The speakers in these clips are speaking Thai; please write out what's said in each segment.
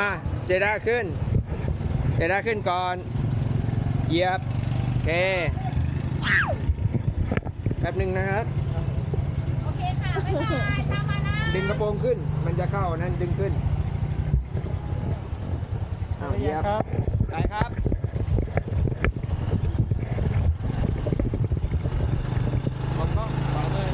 อะเจด้าขึ้น เจด้าขึ้นก่อน เหยียบโอเค แป๊บหนึ่งนะครับ โอเคค่ะบ๊ายบายตามมานะดึงกระโปรงขึ้น มันจะเข้านั่นดึงขึ้นอ้าวเหยียบไปครับ มองกล้องขวามือ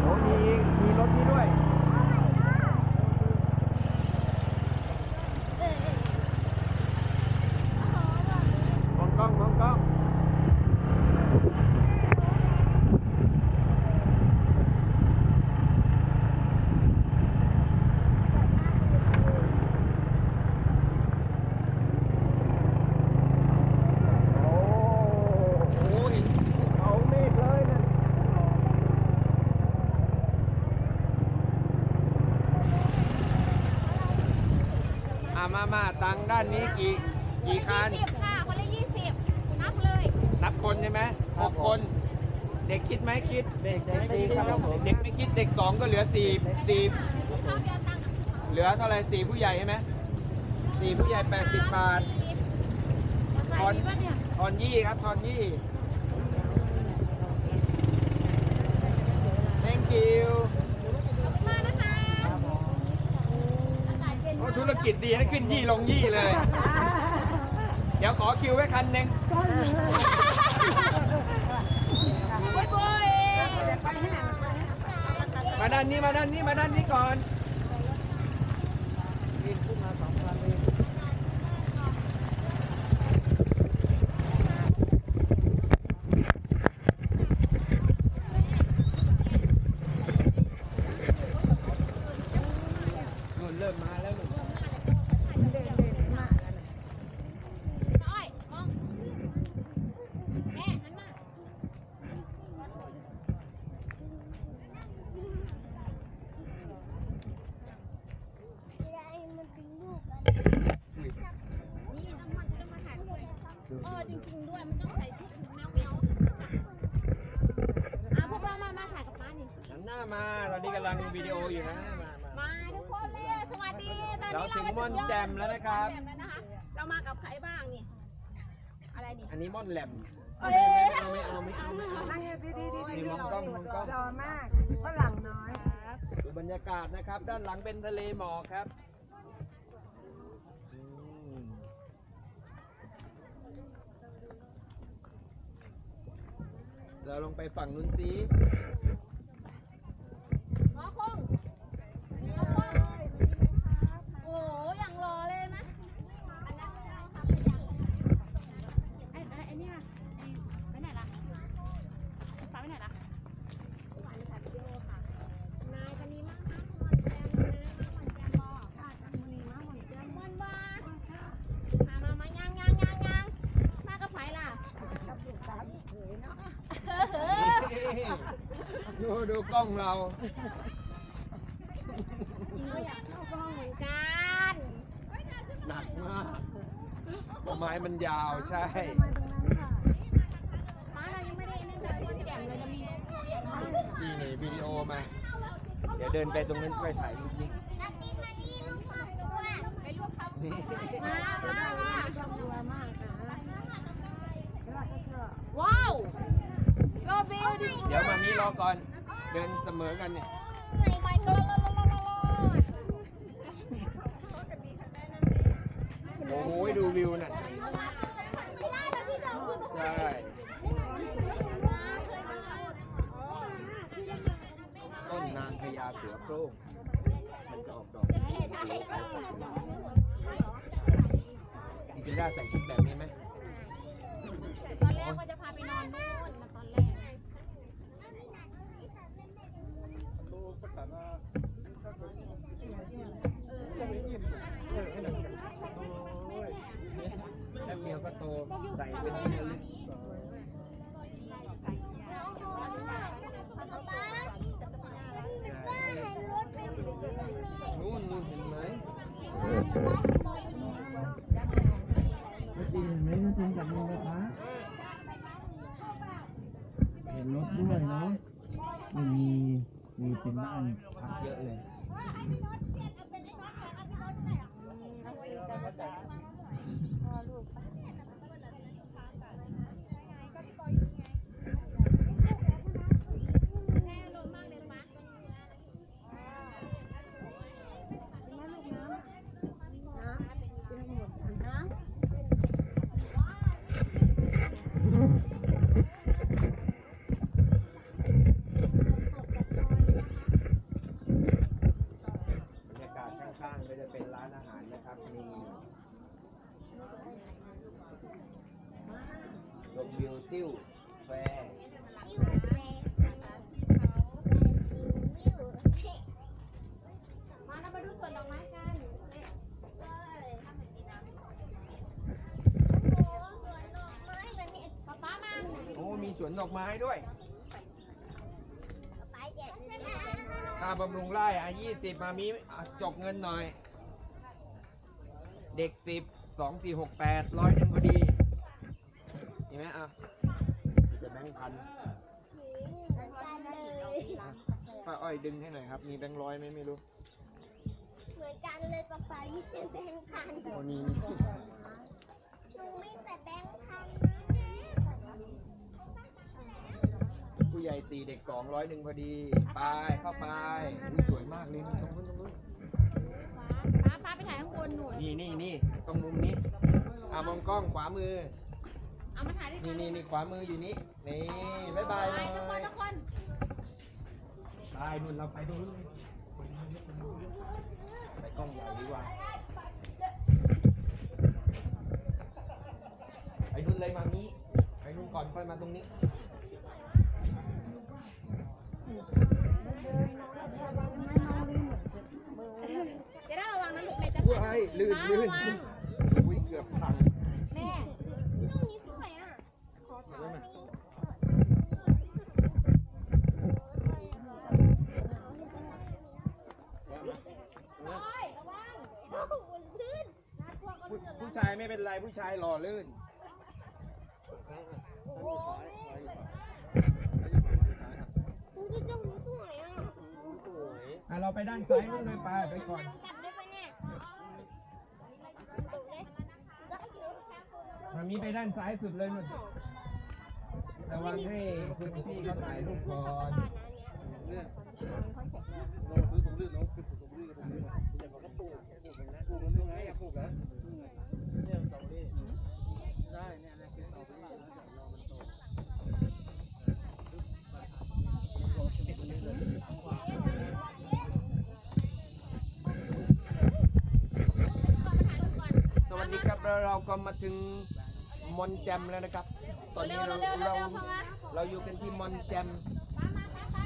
โอ้มีมีรถนี้ด้วย มองกล้อง มองกล้อง โอ้โหหินเอาเมฆเลยนะอะมามาตังด้า นนี้กี่กี่คัน ยี่สิบค่ะ คนละยี่สิบนับเลย นับคนใช่ไหมหกคน เด็กคิดไหมคิด เด็กไม่คิดครับผมเด็กไม่คิดเด็กสองก็เหลือสี่สี่เข้าเดียวตังค์เหลือเท่าไหร่สี่ผู้ใหญ่ใช่ไหมสี่ผู้ใหญ่แปดสิบบาททอนป่ะเนี่ยทอนยี่ครับทอนยี่ thank you มานะคะอากาศเย็น โอ้ธุ รกิจดีนะขึ้นยี่ลงยี่เลย เดี๋ยวขอคิวไว้คันหนึ่งบ๊ายบายมาด้านนี้มาด้านนี้มาด้านนี้ก่อนนู่นเริ่มมาแล้วหนุ่ม อ้อยมองแม่หันมา นี่ต้องมาจะต้องมาถ่ายด้วยเออ จริงๆด้วย มันต้องใส่ชุดแมวแมวอะพวกเรามามาถ่ายกับป้านี่หันหน้ามา ตอนนี้กำลังวิดีโออยู่นะ มามามาทุกคนเลยสวัสดี ตอนนี้เราถึงมาม่อนแจ่มแล้วนะครับม่อนแจ่มแล้วนะคะเรามากับใครบ้างนี่ อะไรนี่ อันนี้ม่อนแหลมเอ้ไม่ยเอาไม่เอาไม่เอาไม่เอา นั่งดีดีดีนี่มองกล้องมองกล้องรอมากฝรั่งน้อย ดูบรรยากาศนะครับ ด้านหลังเป็นทะเลหมอกครับ เราลงไปฝั่งนู้นสิ หมอคงโอ้โหอย่างรอเลยนะอันนั้นไม่ได้ค่ะไอ้ไอ้ไอ้เนี่ยไอ้ไปไหนล่ะไอ้ฟ้าไปไหนล่ะหวานถ่ายวิดีโอค่ะ นายคนนี้มากนะหวานแจมเลยนะหวานแจมบอกค่ะมันนี้มากหวานแจมมันบ้ามามามายังยังยังยังมากับไผล่ะ ดูดูกล้องเราเราอยากเข้ากล้องเหมือนกันหนักมากไม้มันยาวใช่ฟ้าเรายังไม่ได้นั่นเลยคนแจ่มเลยจะมีนี่นี่วิดีโอมา เดี๋ยวเดินไปตรงนั้นไปถ่ายรูปนี้นักดินมานี่ลูกความตัวไปลูกเขานี่มามามาครอบครัวมากค่ะแล้วก็ชอบว้าว so beautiful เดี๋ยวมามีรอก่อน เดินเสมอกันเนี่ยไปโลโลโลโอ้โหดูวิวน่ะ ใช่ ต้นนางพญาเสือโคร่งมันจะออกดอกจริงๆได้ใส่ชุด ก็โตใส่เป็นระด้วเรื่อนยนู่นเห็นไหมีเห็นไหมีจับมือป๊าเห็นรถด้วยเนาะมีมีเป็นบ้านพักเยอะเลย สวนดอกไม้ด้วย ค่าบำรุงไร่อะยี่สิบมามีอะจบเงินหน่อย เด็กสิบสองสี่หกแปดร้อยหนึ่งพอดีเห็นไหมอะจะแบงค์พันป้าอ้อยดึงให้หน่อยครับ มีแบงค์ร้อยไหมไม่รู้ เหมือนกันเลยป๊าป๊ามีแต่แบงค์พัน โอ้นี่หนูมีแต่แบงค์พัน ผู้ใหญ่ สี่เด็กสองร้อยหนึ่งพอดี ไปเข้าไปอุ๊ยสวยมากเลยตรงนู้นตรงนู้นป๊าป๊าไปถ่ายข้างบนหนูนี่นี่นี่ตรงมุมนี้อ่ามองกล้องขวามือ เอามาถ่ายด้วยนี่กันนี่นี่ขวามืออยู่นี่นี่บ๊ายบายไปหน่ทุกคนอยทุกคนไปนู่นเราไปนู่นเลยไปกล้องใหญ่ดีกว่าไปนู่นเลยมามีไปนู่นก่อนค่อยมาตรงนี้ จะได้ระวังนะลูกแม่จะ ว้าย ลื่นป๊าลื่ระนวังอุ้ยเกือบพังแม่ตรงนี้สวยอะ ขอถามมีโอ้ยระวังโอ้โหลื่นผู้ผู้ชายไม่เป็นไรผู้ชายหล่อลื่นตรงนี้ตรงนี้สวยอะอะเราไปด้านซ้ายนู่นเลยไปไปก่อน นั่งกลับได้ปะเนี่ยตรงนี้ได้อยู่ค่ะ คุณมามีไปด้านซ้ายสุดเลยนู่นระวังให้คุณพี่เขาถ่ายรูปก่อนเนี่ยเราซื้อตรงลื่นเราซื้อตรงลื่นตรงลื่นเดี๋ยวมันก็ปลูกปลูกมันนะปลูกมันยังไงอยากปลูกแล้วเนี่ยตรอเบอรี่ได้เนี่ยนะคือสตรอเบอรี่แล้วเดี๋ยวรอมันโตสวัสดีครับแล้วเราก็มาถึง มอนแจมแล้วนะครับ ตอนนี้เราเราเราอยู่กันที่มอนแจม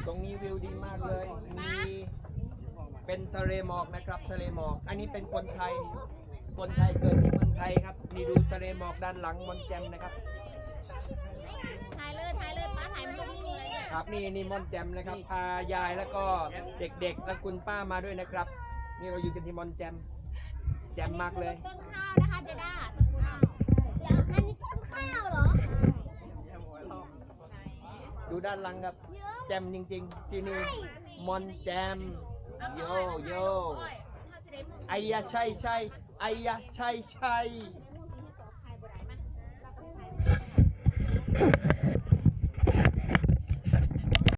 ตรงนี้วิวดีมากเลย มีเป็นทะเลหมอกนะครับ ทะเลหมอก อันนี้เป็นคนไทย คนไทยเกิดที่เมืองไทยครับนี่ดูทะเลหมอกด้านหลังมอนแจมนะครับถ่ายเลยถ่ายเลยป๊าถ่ายมันตรงนี้เลยเนี่ยครับนี่นี่มอนแจมนะครับพายายแล้วก็เด็กๆ และคุณป้ามาด้วยนะครับ นี่เราอยู่กันที่มอนแจม แจมมากเลยต้นข้าวนะคะเจด้า อันนี้ต้นข้าวเหรอ ดูด้านหลังครับเยอะแจมจริงๆ ที่นี่ มอนแจม โยโยโอ้ยถ้าจะได้ไอ้ยะใช่ใช่ไอ้ยะใช่ใช่เ